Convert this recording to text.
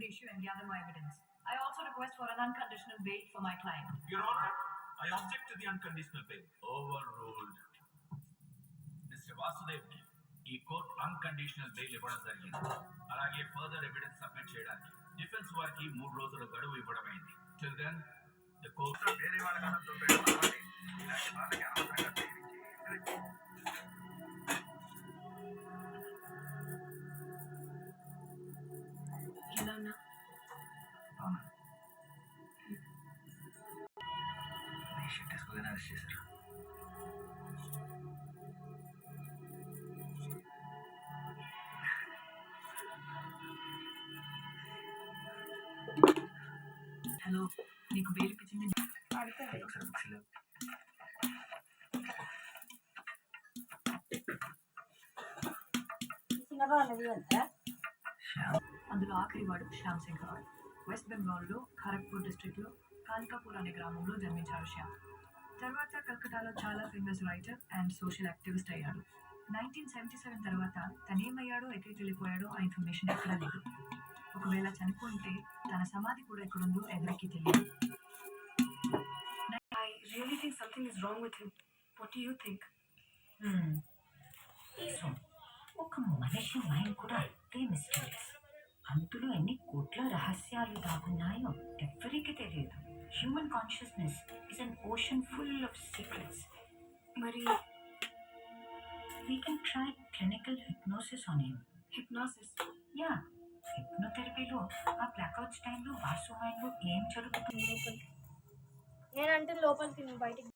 the issue and gather more evidence. I also request for an unconditional bail for my client. Your Honor, I object to the unconditional bail. Overruled. Mister Vasudev కి ఈ court unconditional bail ఇవ్వడం జరిగింది అలాగే further evidence submit చేయడానికి defence వారికి మూడు రోజుల గడువు ఇవ్వడమైంది చిల్డ్రన్ ద కోర్ట్ వేరే వాళ్ళ షర్ట్ అరెస్ట్ చేశారు హలో నీకు వేలు పిచ్చింది ఒకసారి అందులో ఆఖరి వాడు శ్యామ్ సింగ్ రాయ్ వెస్ట్ బెంగాల్లో ఖరగ్పూర్ డిస్ట్రిక్ట్లో కాల్కాపూర్ అనే గ్రామంలో జన్మించారు శ్యామ్. తర్వాత కల్కటాలో చాలా famous writer and social activist అయ్యాడు నైన్టీన్ సెవెంటీ సెవెన్ తర్వాత తనేమయ్యాడో ఎక్కడికి వెళ్ళిపోయాడో ఆ ఇన్ఫర్మేషన్ ఎక్కడా లేదు ఒకవేళ చనిపోయింటే తన సమాధి కూడా ఎక్కడుందో ఎవరికీ తెలియదు I really think something is wrong with him. What do you think? నిజం. ఒక మనిషి మైండ్ కూడా అంతే మిస్టీరియస్ అందులో ఎన్ని కోట్ల రహస్యాలు దాగున్నాయో ఎవ్వరికి తెలియదు. Human consciousness is an ocean full of secrets Mari, we can try clinical hypnosis on him hypnosis. యా హిప్నోథెరపీలో ఆ బ్లాక్అవుట్స్ టైంలో వాసు మైండ్లో ఏం జరుగుతుంది? నేనంటే లోపలికి నువ్వు బయటికి